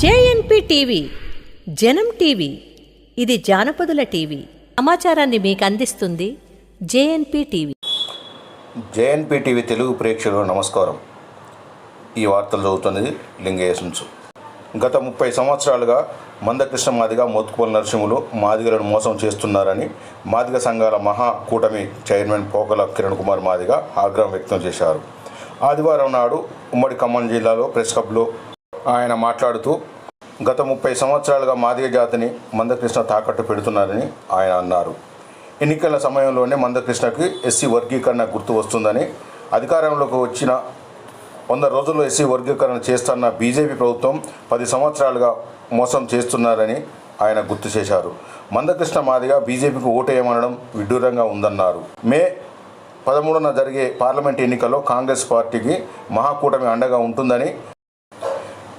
JNP TV జనం TV ఇది జానపదుల TV. సమాచారాన్ని మీకు అందిస్తుంది JNP TV. JNP TV Telugu ప్రేక్షకులకు నమస్కారం. ఈ వార్తలు చదువుతున్నది లింగేశంసు గత ముప్పై సంవత్సరాలుగా మందకృష్ణ మాదిగ మోత్కుపల్లి నరసింహులు మాదిగలను మోసం చేస్తున్నారని మాదిగ సంఘాల మహా కూటమి చైర్మన్ పోకల కిరణ్ కుమార్ మాదిగ ఆగ్రహం వ్యక్తం చేశారు. ఆదివారం నాడు ఉమ్మడి ఖమ్మం జిల్లాలో ప్రెస్ క్లబ్లో ఆయన మాట్లాడుతూ గత ముప్పై సంవత్సరాలుగా మాదిగ జాతిని మందకృష్ణ తాకట్టు పెడుతున్నారని ఆయన అన్నారు. ఎన్నికల సమయంలోనే మందకృష్ణకి ఎస్సీ వర్గీకరణ గుర్తు వస్తుందని అధికారంలోకి వచ్చిన వంద రోజుల్లో ఎస్సీ వర్గీకరణ చేస్తున్న బీజేపీ ప్రభుత్వం పది సంవత్సరాలుగా మోసం చేస్తున్నారని ఆయన గుర్తు చేశారు. మందకృష్ణ మాదిగా బీజేపీకి ఓటేయమనడం విడ్డూరంగా ఉందన్నారు. మే పదమూడున జరిగే పార్లమెంట్ ఎన్నికల్లో కాంగ్రెస్ పార్టీకి మహాకూటమి అండగా ఉంటుందని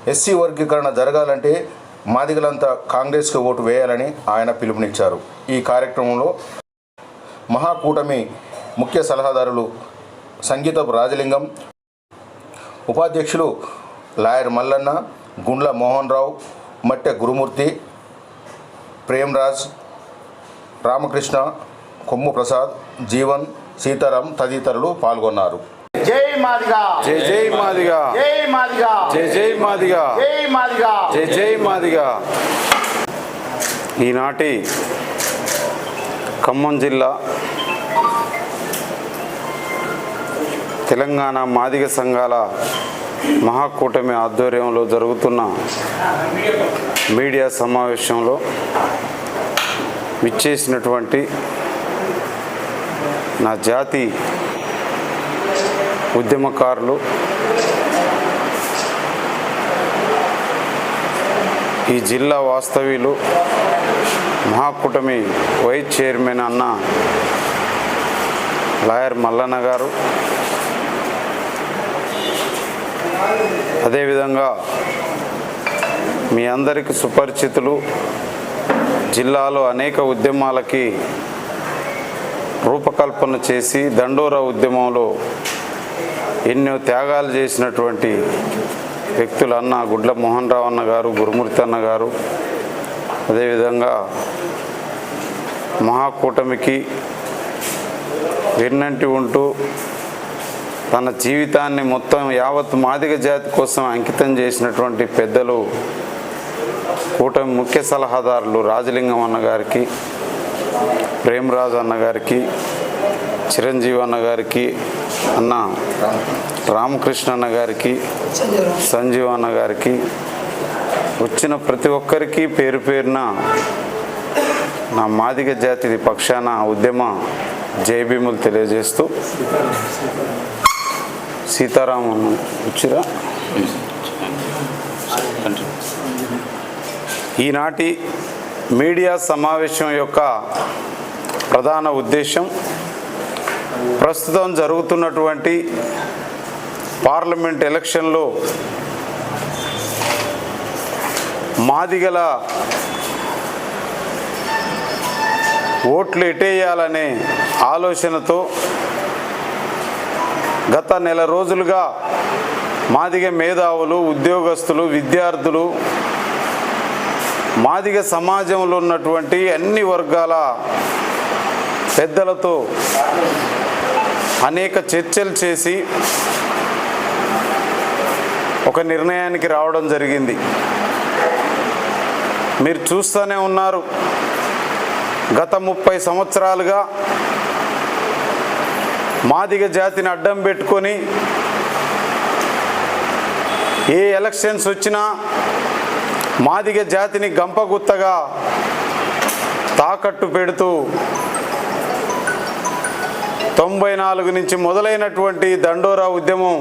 ఎస్సీ వర్గీకరణ జరగాలంటే మాదిగలంతా కాంగ్రెస్కి ఓటు వేయాలని ఆయన పిలుపునిచ్చారు. ఈ కార్యక్రమంలో మహాకూటమి ముఖ్య సలహాదారులు సంగీతపు రాజలింగం ఉపాధ్యక్షులు లాయర్ మల్లన్న గుండ్ల మోహన్ రావు మట్టె గురుమూర్తి ప్రేమ్రాజ్ రామకృష్ణ కొమ్ము ప్రసాద్ జీవన్ సీతారాం తదితరులు పాల్గొన్నారు. జై మాదిగా. జై జై మాదిగా. జై మాదిగా. జై జై మాదిగా. జై మాదిగా. జై జై మాదిగా. ఈనాటి ఖమ్మం జిల్లా తెలంగాణ మాదిగ సంఘాల మహాకూటమి ఆధ్వర్యంలో జరుగుతున్న మీడియా సమావేశంలో విచ్చేసినటువంటి నా జాతి ఉద్యమకారులు ఈ జిల్లా వాస్తవ్యులు మహాకూటమి వైస్ చైర్మన్ అన్న లాయర్ మల్లన్న గారు. అదేవిధంగా మీ అందరికీ సుపరిచితులు జిల్లాలో అనేక ఉద్యమాలకి రూపకల్పన చేసి దండోరా ఉద్యమంలో ఎన్నో త్యాగాలు చేసినటువంటి వ్యక్తులు అన్న గుడ్ల మోహన్ రావు అన్న గారు గురుమూర్తి అన్న గారు అదేవిధంగా మహాకూటమికి వెన్నంటి ఉంటూ తన జీవితాన్ని మొత్తం యావత్ మాదిగ జాతి కోసం అంకితం చేసినటువంటి పెద్దలు కూటమి ముఖ్య సలహాదారులు రాజలింగం అన్న గారికి ప్రేమరాజు అన్న గారికి చిరంజీవి అన్న గారికి అన్న రామకృష్ణ అన్న గారికి సంజీవ్ అన్న గారికి వచ్చిన ప్రతి ఒక్కరికి పేరు పేరున నా మాదిగ జాతి పక్షాన ఉద్యమ జయభీములు తెలియజేస్తూ సీతారామన్ వచ్చిరా? ఈనాటి మీడియా సమావేశం యొక్క ప్రధాన ఉద్దేశం ప్రస్తుతం జరుగుతున్నటువంటి పార్లమెంట్ ఎలక్షన్లో మాదిగల ఓట్లు ఎటేయాలనే ఆలోచనతో గత నెల రోజులుగా మాదిగ మేధావులు ఉద్యోగస్తులు విద్యార్థులు మాదిగ సమాజంలో ఉన్నటువంటి అన్ని వర్గాల పెద్దలతో అనేక చర్చలు చేసి ఒక నిర్ణయానికి రావడం జరిగింది. మీరు చూస్తూనే ఉన్నారు. గత ముప్పై సంవత్సరాలుగా మాదిగ జాతిని అడ్డం పెట్టుకొని ఏ ఎలక్షన్స్ వచ్చినా మాదిగ జాతిని గంపగుత్తగా తాకట్టు పెడుతూ తొంభై నాలుగు నుంచి మొదలైనటువంటి దండోరా ఉద్యమం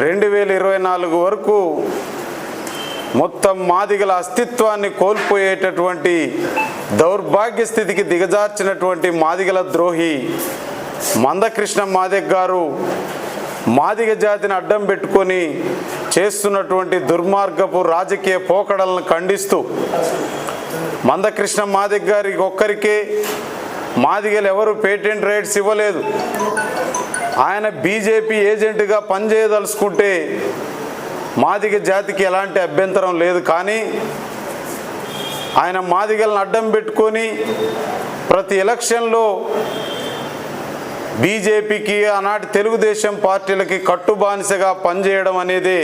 రెండు వేల ఇరవై నాలుగు వరకు మొత్తం మాదిగల అస్తిత్వాన్ని కోల్పోయేటటువంటి దౌర్భాగ్య స్థితికి దిగజార్చినటువంటి మాదిగల ద్రోహి మందకృష్ణ మాదిగ్ గారు మాదిగ జాతిని అడ్డం పెట్టుకొని చేస్తున్నటువంటి దుర్మార్గపు రాజకీయ పోకడలను ఖండిస్తూ మందకృష్ణ మాదిగ్ గారికి ఒక్కరికే మాదిగలు ఎవరు పేటెంట్ రైట్స్ ఇవ్వలేదు. ఆయన బీజేపీ ఏజెంట్గా పనిచేయదలుచుకుంటే మాదిగ జాతికి ఎలాంటి అభ్యంతరం లేదు. కానీ ఆయన మాదిగలను అడ్డం పెట్టుకొని ప్రతి ఎలక్షన్లో బీజేపీకి ఆనాటి తెలుగుదేశం పార్టీలకి కట్టుబానిసగా పనిచేయడం అనేది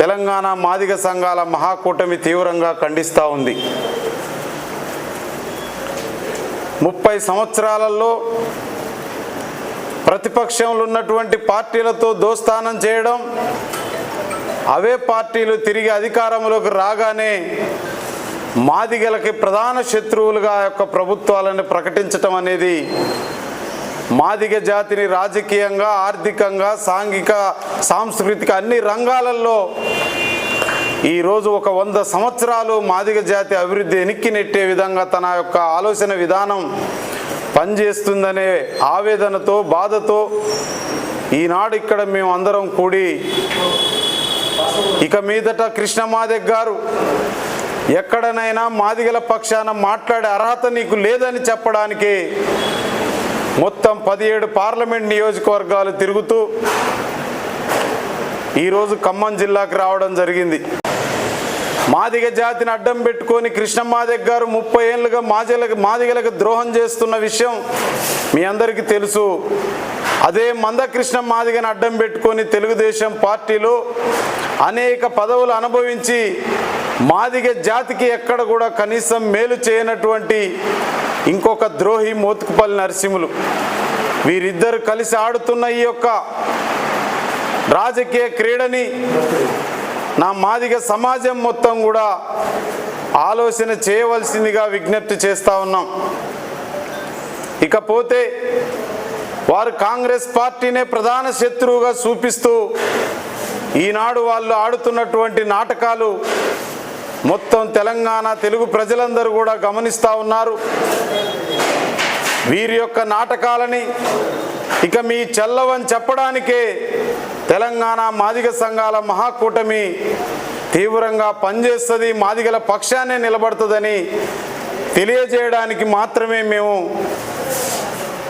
తెలంగాణ మాదిగ సంఘాల మహాకూటమి తీవ్రంగా ఖండిస్తూ ఉంది. ముప్పై సంవత్సరాలలో ప్రతిపక్షంలో ఉన్నటువంటి పార్టీలతో దోస్తానం చేయడం అవే పార్టీలు తిరిగి అధికారంలోకి రాగానే మాదిగలకి ప్రధాన శత్రువులుగా యొక్క ప్రభుత్వాలను ప్రకటించటం అనేది మాదిగ జాతిని రాజకీయంగా ఆర్థికంగా సాంఘిక సాంస్కృతిక అన్ని రంగాలలో ఈరోజు ఒక వంద సంవత్సరాలు మాదిగ జాతి అభివృద్ధి ఎనిక్కి నెట్టే విధంగా తన యొక్క ఆలోచన విధానం పనిచేస్తుందనే ఆవేదనతో బాధతో ఈనాడు ఇక్కడ మేము అందరం కూడి ఇక మీదట కృష్ణ కృష్ణమాదెగ్ గారు ఎక్కడనైనా మాదిగల పక్షాన మాట్లాడే అర్హత నీకు లేదని చెప్పడానికి మొత్తం పదిహేడు పార్లమెంట్ నియోజకవర్గాలు తిరుగుతూ ఈరోజు ఖమ్మం జిల్లాకు రావడం జరిగింది. మాదిగ జాతిని అడ్డం పెట్టుకొని కృష్ణమాదిగ గారు ముప్పై ఏళ్ళుగా మాదిగలకు మాదిగలకు ద్రోహం చేస్తున్న విషయం మీ అందరికీ తెలుసు. అదే మందకృష్ణ మాదిగని అడ్డం పెట్టుకొని తెలుగుదేశం పార్టీలో అనేక పదవులు అనుభవించి మాదిగ జాతికి ఎక్కడ కూడా కనీసం మేలు చేయనటువంటి ఇంకొక ద్రోహి మోతుకుపల్లి నరసింహులు. వీరిద్దరు కలిసి ఆడుతున్న ఈ యొక్క రాజకీయ క్రీడని నా మాదిగ సమాజం మొత్తం కూడా ఆలోచన చేయవలసిందిగా విజ్ఞప్తి చేస్తూ ఉన్నాం. ఇకపోతే వారు కాంగ్రెస్ పార్టీనే ప్రధాన శత్రువుగా చూపిస్తూ ఈనాడు వాళ్ళు ఆడుతున్నటువంటి నాటకాలు మొత్తం తెలంగాణ తెలుగు ప్రజలందరూ కూడా గమనిస్తూ ఉన్నారు. వీరి యొక్క నాటకాలని ఇక మీ చల్లవని చెప్పడానికే తెలంగాణ మాదిగ సంఘాల మహాకూటమి తీవ్రంగా పనిచేస్తుంది మాదిగల పక్షాన్నే నిలబడుతుందని తెలియజేయడానికి మాత్రమే మేము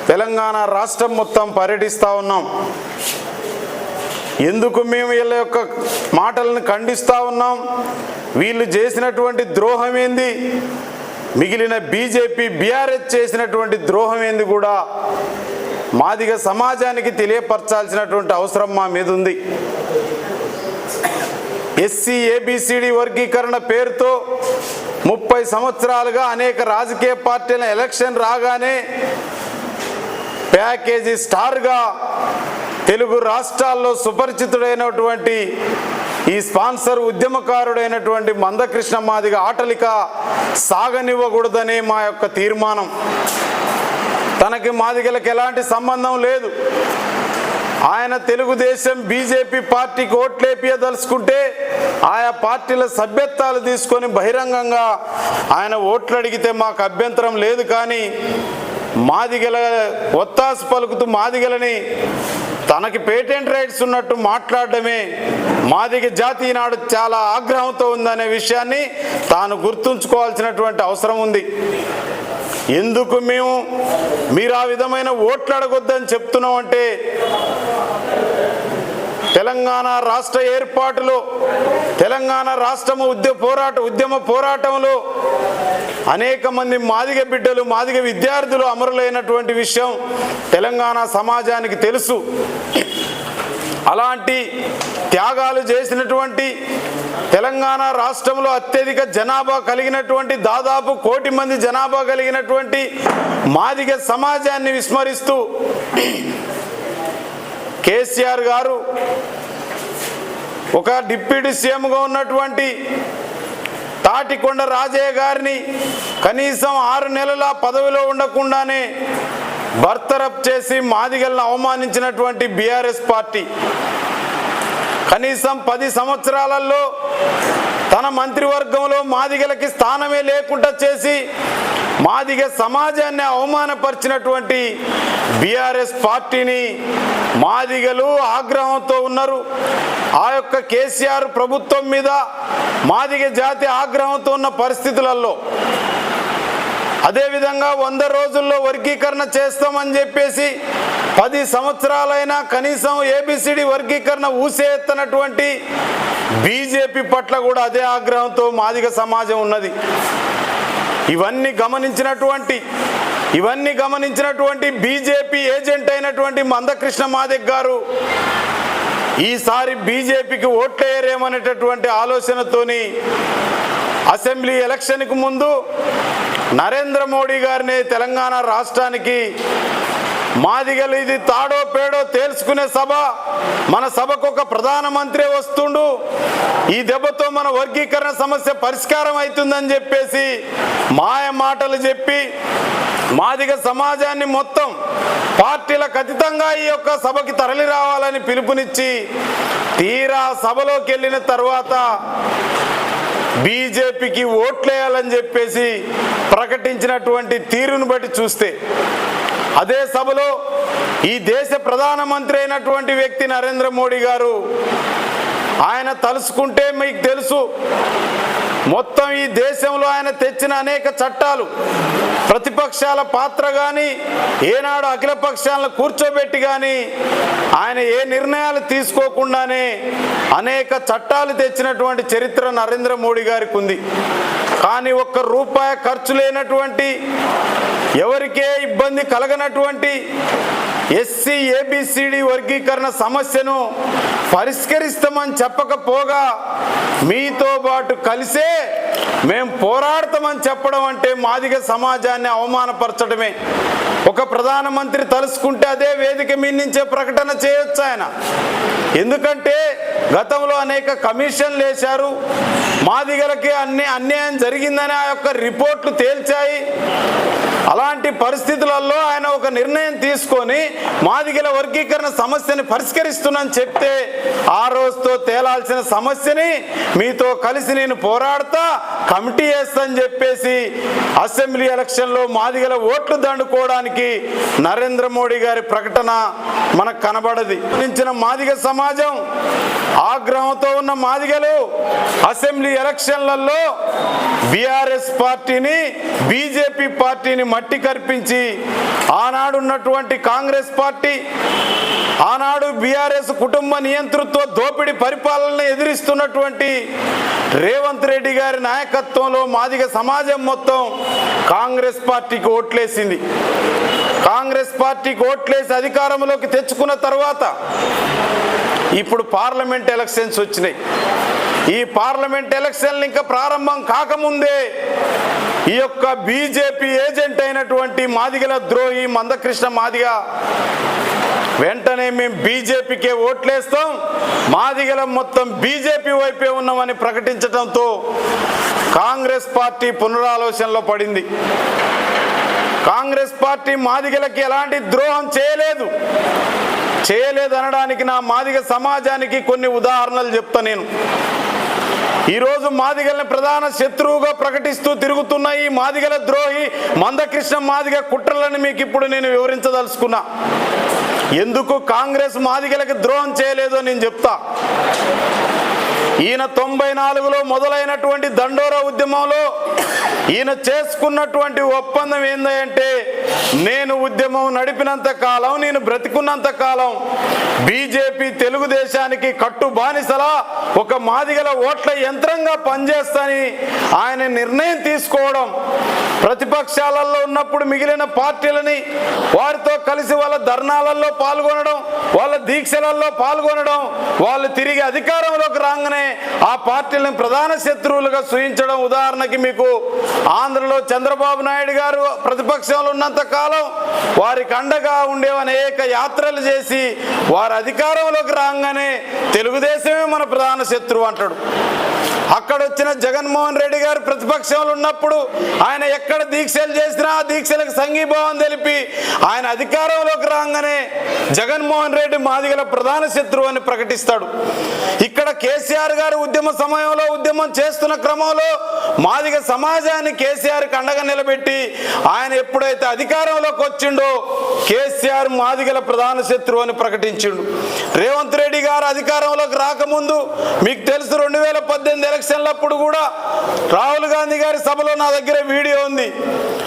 తెలంగాణ రాష్ట్రం మొత్తం పర్యటిస్తూ ఉన్నాం. ఎందుకు మేము వీళ్ళ యొక్క మాటలను ఖండిస్తూ ఉన్నాం? వీళ్ళు చేసినటువంటి ద్రోహం ఏంది? మిగిలిన బీజేపీ బీఆర్ఎస్ చేసినటువంటి ద్రోహం ఏంది కూడా మాదిగా సమాజానికి తెలియపరచాల్సినటువంటి అవసరం మా మీద ఉంది ఎస్సీ ఏబిసిడి వర్గీకరణ పేరుతో ముప్పై సంవత్సరాలుగా అనేక రాజకీయ పార్టీల ఎలక్షన్ రాగానే ప్యాకేజీ స్టార్గా తెలుగు రాష్ట్రాల్లో సుపరిచితుడైనటువంటి ఈ స్పాన్సర్ ఉద్యమకారుడైనటువంటి మందకృష్ణ మాదిగ ఆటలిక సాగనివ్వకూడదనే మా యొక్క తీర్మానం. తనకి మాదిగలకు ఎలాంటి సంబంధం లేదు. ఆయన తెలుగుదేశం బీజేపీ పార్టీకి ఓట్లేపియదలుచుకుంటే ఆయా పార్టీల సభ్యత్వాలు తీసుకొని బహిరంగంగా ఆయన ఓట్లు అడిగితే మాకు అభ్యంతరం లేదు కానీ మాదిగల ఒత్తాసు పలుకుతూ మాదిగలని తనకి పేటెంట్ రైట్స్ ఉన్నట్టు మాట్లాడడమే మాదిగ జాతి నాడు చాలా ఆగ్రహంతో ఉందనే విషయాన్ని తాను గుర్తుంచుకోవాల్సినటువంటి అవసరం ఉంది. ఎందుకు మేము మీరు ఆ విధమైన ఓట్లు అడగొద్దని చెప్తున్నాం అంటే తెలంగాణ రాష్ట్ర ఏర్పాటులో తెలంగాణ రాష్ట్రము ఉద్య పోరాట ఉద్యమ పోరాటంలో అనేక మంది మాదిగ బిడ్డలు మాదిగ విద్యార్థులు అమరులైనటువంటి విషయం తెలంగాణ సమాజానికి తెలుసు. అలాంటి త్యాగాలు చేసినటువంటి తెలంగాణ రాష్ట్రంలో అత్యధిక జనాభా కలిగినటువంటి దాదాపు కోటి మంది జనాభా కలిగినటువంటి మాదిగ సమాజాన్ని విస్మరిస్తూ కేసీఆర్ గారు ఒక డిప్యూటీ సీఎంగా ఉన్నటువంటి తాటికొండ రాజయ్య గారిని కనీసం ఆరు నెలల పదవిలో ఉండకుండానే బర్తరఫ్ చేసి మాదిగలను అవమానించినటువంటి బీఆర్ఎస్ పార్టీ. కనీసం పది సంవత్సరాలలో తన మంత్రివర్గంలో మాదిగలకి స్థానమే లేకుండా చేసి మాదిగ సమాజాన్ని అవమానపరిచినటువంటి బీఆర్ఎస్ పార్టీని మాదిగలు ఆగ్రహంతో ఉన్నారు. ఆ యొక్క కేసీఆర్ ప్రభుత్వం మీద మాదిగ జాతి ఆగ్రహంతో ఉన్న పరిస్థితులలో అదేవిధంగా వంద రోజుల్లో వర్గీకరణ చేస్తామని చెప్పేసి పది సంవత్సరాలైనా కనీసం ఏబిసిడి వర్గీకరణ ఊసే ఎత్తనటువంటి బీజేపీ పట్ల కూడా అదే ఆగ్రహంతో మాదిగ సమాజం ఉన్నది. ఇవన్నీ గమనించినటువంటి ఇవన్నీ గమనించినటువంటి బీజేపీ ఏజెంట్ అయినటువంటి మందకృష్ణ మాదిక్ గారు ఈసారి బీజేపీకి ఓట్లేయరేమనేటటువంటి ఆలోచనతోని అసెంబ్లీ ఎలక్షన్కు ముందు నరేంద్ర మోడీ గారిని తెలంగాణ రాష్ట్రానికి మాదిగలు ఇది తాడో పేడో తేల్చుకునే సభ. మన సభకు ఒక ప్రధానమంత్రి వస్తుండు. ఈ దెబ్బతో మన వర్గీకరణ సమస్య పరిష్కారం అవుతుందని చెప్పేసి మాయ మాటలు చెప్పి మాదిగ సమాజాన్ని మొత్తం పార్టీల ఖచ్చితంగా ఈ యొక్క సభకి తరలి రావాలని పిలుపునిచ్చి తీరా సభలోకి వెళ్ళిన తర్వాత బీజేపీకి ఓట్లేయాలని చెప్పేసి ప్రకటించినటువంటి తీరును బట్టి చూస్తే అదే సభలో ఈ దేశ ప్రధానమంత్రి అయినటువంటి వ్యక్తి నరేంద్ర మోడీ గారు ఆయన తలుసుకుంటే మీకు తెలుసు మొత్తం ఈ దేశంలో ఆయన తెచ్చిన అనేక చట్టాలు. ప్రతిపక్షాల పాత్ర కానీ ఏనాడు అఖిల పక్షాలను కూర్చోబెట్టి కానీ ఆయన ఏ నిర్ణయాలు తీసుకోకుండానే అనేక చట్టాలు తెచ్చినటువంటి చరిత్ర నరేంద్ర మోడీ గారికి ఉంది. కానీ ఒక్క రూపాయి ఖర్చు లేనటువంటి ఎవరికే ఇబ్బంది కలగనటువంటి ఎస్సీ ఏబిసిడి వర్గీకరణ సమస్యను పరిష్కరిస్తామని చెప్పకపోగా మీతో పాటు కలిసే మేము పోరాడతామని చెప్పడం అంటే మాదిగ సమాజాన్ని అవమానపరచడమే. ఒక ప్రధానమంత్రి తలుసుకుంటే అదే వేదిక మీ నుంచే ప్రకటన చేయొచ్చు ఆయన. ఎందుకంటే గతంలో అనేక కమిషన్లు వేశారు. మాదిగలకి అన్ని అన్యాయం జరిగిందని ఆ యొక్క రిపోర్ట్లు తేల్చాయి. అలాంటి పరిస్థితులలో ఆయన ఒక నిర్ణయం తీసుకొని మాదిగల వర్గీకరణ సమస్యని పరిష్కరిస్తున్నాను చెప్తే ఆ రోజుతో తేలాల్సిన సమస్యని మీతో కలిసి నేను పోరాడతా కమిటీ వేస్తాను చెప్పేసి అసెంబ్లీ ఎలక్షన్లో మాదిగల ఓట్లు దండుకోవడానికి నరేంద్ర మోడీ గారి ప్రకటన మనకు కనబడది. నించిన మాదిగ సమాజం ఆగ్రహంతో ఉన్న మాదిగలు అసెంబ్లీ ఎలక్షన్లలో బీఆర్ఎస్ పార్టీని బీజేపీ పార్టీని మట్టి కర్పించి ఆనాడు ఉన్నటువంటి కాంగ్రెస్ పార్టీ ఆనాడు బీఆర్ఎస్ కుటుంబ నియంతృత్వ దోపిడీ పరిపాలన ఎదిరిస్తున్నటువంటి రేవంత్ రెడ్డి గారి నాయకత్వంలో మాదిగ సమాజం మొత్తం కాంగ్రెస్ పార్టీకి ఓట్లేసింది. కాంగ్రెస్ పార్టీకి ఓట్లేసి అధికారంలోకి తెచ్చుకున్న తర్వాత ఇప్పుడు పార్లమెంట్ ఎలక్షన్స్ వచ్చినాయి. ఈ పార్లమెంట్ ఎలక్షన్లు ఇంకా ప్రారంభం కాకముందే ఈ యొక్క బీజేపీ ఏజెంట్ అయినటువంటి మాదిగల ద్రోహి మందకృష్ణ మాదిగ వెంటనే మేము బీజేపీకే ఓట్లేస్తాం. మాదిగల మొత్తం బీజేపీ వైపే ఉన్నామని ప్రకటించడంతో కాంగ్రెస్ పార్టీ పునరాలోచనలో పడింది. కాంగ్రెస్ పార్టీ మాదిగలకి ఎలాంటి ద్రోహం చేయలేదు. చేయలేదనడానికి నా మాదిగ సమాజానికి కొన్ని ఉదాహరణలు చెప్తా నేను. ఈరోజు మాదిగల్ని ప్రధాన శత్రువుగా ప్రకటిస్తూ తిరుగుతున్న ఈ మాదిగల ద్రోహి మందకృష్ణ మాదిగ కుట్రలను మీకు ఇప్పుడు నేను వివరించదలుచుకున్నా. ఎందుకు కాంగ్రెస్ మాదిగలకి ద్రోహం చేయలేదో నేను చెప్తా. ఈయన తొంభై నాలుగులో మొదలైనటువంటి దండోరా ఉద్యమంలో ఈయన చేసుకున్నటువంటి ఒప్పందం ఏందంటే నేను ఉద్యమం నడిపినంత కాలం నేను బ్రతికున్నంత కాలం బీజేపీ తెలుగుదేశానికి కట్టు బానిసలా ఒక మాదిగల ఓట్ల యంత్రంగా పనిచేస్తని ఆయన నిర్ణయం తీసుకోవడం ప్రతిపక్షాలలో ఉన్నప్పుడు మిగిలిన పార్టీలని వారితో కలిసి వాళ్ళ ధర్నాలలో పాల్గొనడం వాళ్ళ దీక్షలలో పాల్గొనడం వాళ్ళు తిరిగి అధికారంలోకి రాగానే ఆ పార్టీలను ప్రధాన శత్రువులుగా సూచించడం ఉదాహరణకి మీకు ఆంధ్రలో చంద్రబాబు నాయుడు గారు ప్రతిపక్షంలో ఉన్నంత కాలం వారికి అండగా ఉండే అనేక యాత్రలు చేసి వారు అధికారంలోకి రాగానే తెలుగుదేశమే మన ప్రధాన శత్రువు అంటాడు. అక్కడ వచ్చిన జగన్మోహన్ రెడ్డి గారు ప్రతిపక్షంలో ఉన్నప్పుడు ఆయన ఎక్కడ దీక్షలు చేసినా ఆ దీక్షలకు సంఘీభావం తెలిపి ఆయన అధికారంలోకి రాగానే జగన్మోహన్ రెడ్డి మాదిగల ప్రధాన శత్రువు అని ప్రకటిస్తాడు. ఇక్కడ కేసీఆర్ గారు ఉద్యమ సమయంలో ఉద్యమం చేస్తున్న క్రమంలో మాదిగ సమాజాన్ని కేసీఆర్ అండగా నిలబెట్టి ఆయన ఎప్పుడైతే అధికారంలోకి వచ్చిండో కేసీఆర్ మాదిగల ప్రధాన శత్రువు అని ప్రకటించిండు. రేవంత్ రెడ్డి గారు అధికారంలోకి రాకముందు మీకు తెలుసు రెండు వేల పద్దెనిమిది ఎలక్షన్లప్పుడు కూడా రాహుల్ గాంధీ గారి సభలో నా దగ్గర వీడియో ఉంది.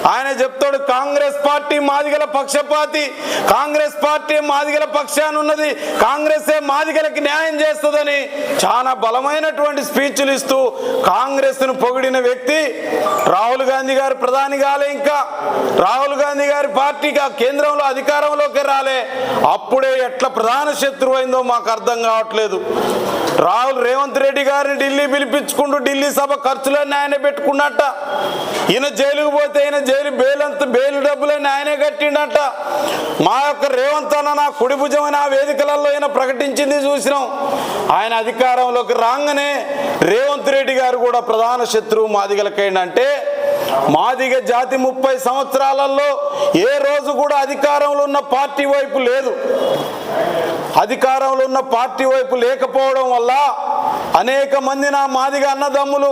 ఆయన చెప్తాడు కాంగ్రెస్ పార్టీ మాదిగల పక్షపాతి కాంగ్రెస్ పార్టీ మాదిగల పక్షాన్ని ఉన్నది కాంగ్రెసే మాదిగలకి న్యాయం చేస్తుందని చాలా బలమైనటువంటి స్పీచ్లు ఇస్తూ కాంగ్రెస్ను పొగిడిన వ్యక్తి రాహుల్ గాంధీ గారు ప్రధాని కాలే ఇంకా. రాహుల్ గాంధీ గారి పార్టీకి కేంద్రంలో అధికారంలోకి రాలే. అప్పుడే ఎట్లా ప్రధాన శత్రువు అయిందో మాకు అర్థం కావట్లేదు. రాహుల్ రేవంత్ రెడ్డి గారిని ఢిల్లీ పిలిపించుకుంటూ ఢిల్లీ సభ ఖర్చులన్నీ ఆయన పెట్టుకున్నట్ట. ఈయన జైలుకు పోతే ఈయన జైలు బెయిల్ అంత బెయిల్ డబ్బులని ఆయనే కట్టిండట. మా యొక్క రేవంత్ అన్న నా కుడి భుజం అని ఆ వేదికలలో ఆయన ప్రకటించింది చూసినాం. ఆయన అధికారంలోకి రాగానే రేవంత్ రెడ్డి గారు కూడా ప్రధాన శత్రువు మాదిగలకైందంటే మాదిగ జాతి ముప్పై సంవత్సరాలలో ఏ రోజు కూడా అధికారంలో ఉన్న పార్టీ వైపు లేదు. అధికారంలో ఉన్న పార్టీ వైపు లేకపోవడం వల్ల అనేక మంది నా మాదిగ అన్నదమ్ములు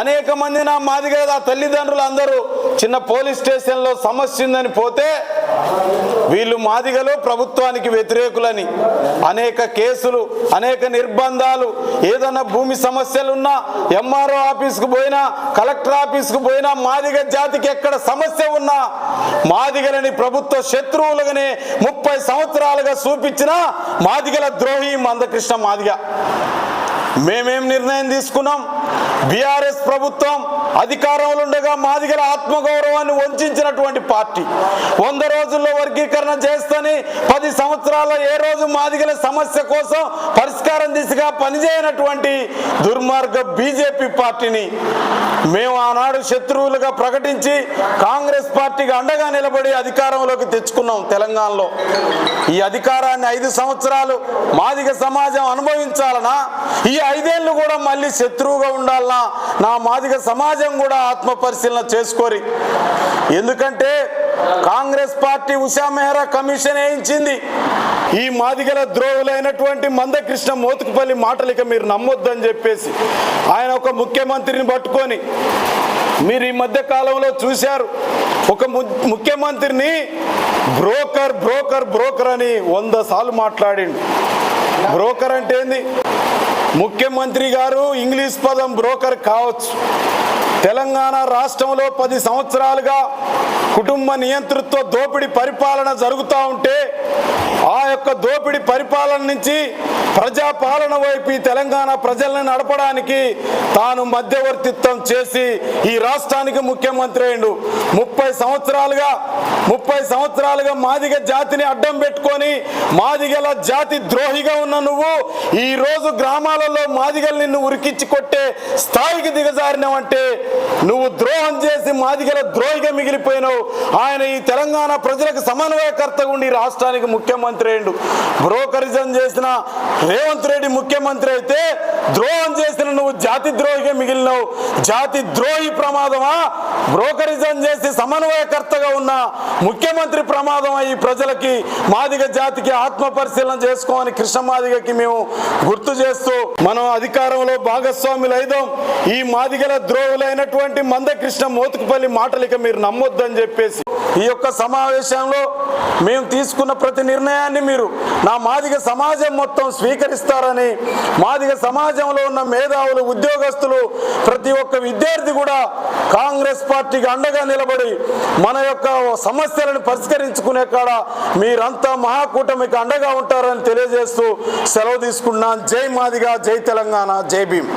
అనేక మంది నా మాదిగ తల్లిదండ్రులు అందరూ చిన్న పోలీస్ స్టేషన్లో సమస్య ఉందని పోతే వీళ్ళు మాదిగలు ప్రభుత్వానికి వ్యతిరేకులని. అనేక కేసులు అనేక నిర్బంధాలు ఏదన్నా భూమి సమస్యలున్నా ఎంఆర్ఓ ఆఫీస్కు పోయినా కలెక్టర్ ఆఫీస్కు పోయినా మాదిగ జాతికి ఎక్కడ సమస్య ఉన్నా మాదిగలని ప్రభుత్వ శత్రువులుగానే ముప్పై సంవత్సరాలుగా చూపించిన మాదిగల ద్రోహి మందకృష్ణ మాదిగ. మేమేం నిర్ణయం తీసుకున్నాం? బీఆర్ఎస్ ప్రభుత్వం అధికారంలో ఉండగా మాదిగల ఆత్మగౌరవాన్ని వంచినటువంటి పార్టీ. వంద రోజుల్లో వర్గీకరణ చేస్తని పది సంవత్సరాల్లో ఏ రోజు మాదిగల సమస్య కోసం పరిష్కారం దిశగా పనిచేయనటువంటి దుర్మార్గ బీజేపీ పార్టీని మేము ఆనాడు శత్రువులుగా ప్రకటించి కాంగ్రెస్ పార్టీకి అండగా నిలబడి అధికారంలోకి తెచ్చుకున్నాం తెలంగాణలో. ఈ అధికారాన్ని ఐదు సంవత్సరాలు మాదిగ సమాజం అనుభవించాలనా? ఈ ఐదేళ్ళు కూడా మళ్ళీ శత్రువుగా ఉండాలనా? నా మాదిగ సమాజం కూడా ఆత్మ పరిశీలన చేసుకోరి. ఎందుకంటే Congress party Usha Mehra commission వేయించింది. ఈ మాదిగల ద్రోహులైనటువంటి మందకృష్ణ మోతుకుపల్లి మాటలు ఇక మీరు నమ్మొద్దని చెప్పేసి ఆయన ఒక ముఖ్యమంత్రిని పట్టుకొని మీరు ఈ మధ్య కాలంలో చూశారు. ఒక ముఖ్యమంత్రిని బ్రోకర్ బ్రోకర్ బ్రోకర్ అని వంద సార్లు మాట్లాడిండు. బ్రోకర్ అంటే ఏంది? ముఖ్యమంత్రి గారు ఇంగ్లీష్ పదం బ్రోకర్ కావచ్చు. తెలంగాణ రాష్ట్రంలో పది సంవత్సరాలుగా కుటుంబ నియంతృత్వ దోపిడీ పరిపాలన జరుగుతూ ఉంటే ఆ యొక్క దోపిడీ పరిపాలన నుంచి ప్రజాపాలన వైపు ఈ తెలంగాణ ప్రజల్ని నడపడానికి తాను మధ్యవర్తిత్వం చేసి ఈ రాష్ట్రానికి ముఖ్యమంత్రి అయిండు ముప్పై సంవత్సరాలుగా ముప్పై సంవత్సరాలుగా మాదిగ జాతిని అడ్డం పెట్టుకొని మాదిగల జాతి ద్రోహిగా ఉన్న నువ్వు ఈ రోజు గ్రామాలలో మాదిగలు నిన్ను ఉరికిచ్చి కొట్టే స్థాయికి దిగజారినావంటే నువ్వు ద్రోహం చేసి మాదిగల ద్రోహిగా మిగిలిపోయినావు. ఆయన ఈ తెలంగాణ ప్రజలకు సమన్వయకర్త ఉండి రాష్ట్రానికి ముఖ్యమంత్రి అయిండు బ్రోకరిజం చేసిన రేవంత్ రెడ్డి ముఖ్యమంత్రి అయితే ద్రోహం చేసిన నువ్వు జాతి ద్రోహిగా మిగిలినావు. జాతి ద్రోహి ప్రమాదమా? బ్రోకరిజం చేసి సమన్వయకర్తగా ఉన్న ముఖ్యమంత్రి ప్రమాదమా ఈ ప్రజలకి? మాదిగ జాతికి ఆత్మ పరిశీలన చేసుకోమని కృష్ణ మాదిగకి మేము గుర్తు చేస్తూ మనం అధికారంలో భాగస్వాములు అయిదాం ఈ మాదిగల ద్రోహులైన ద్రోహులైనటువంటి మందకృష్ణ మోతుకుపల్లి మాటలు ఇక మీరు నమ్మొద్దని చెప్పేసి ఈ యొక్క సమావేశంలో మేము తీసుకున్న ప్రతి నిర్ణయాన్ని మీరు నా మాదిగ సమాజం మొత్తం స్వీకరిస్తారని మాదిగ సమాజంలో ఉన్న మేధావులు ఉద్యోగస్తులు ప్రతి ఒక్క విద్యార్థి కూడా కాంగ్రెస్ పార్టీకి అండగా నిలబడి మన యొక్క సమస్యలను పరిష్కరించుకునే కాడ మీరంతా మహాకూటమికి అండగా ఉంటారని తెలియజేస్తూ సెలవు తీసుకున్నాను జై మాదిగా జై తెలంగాణ జై భీమ్.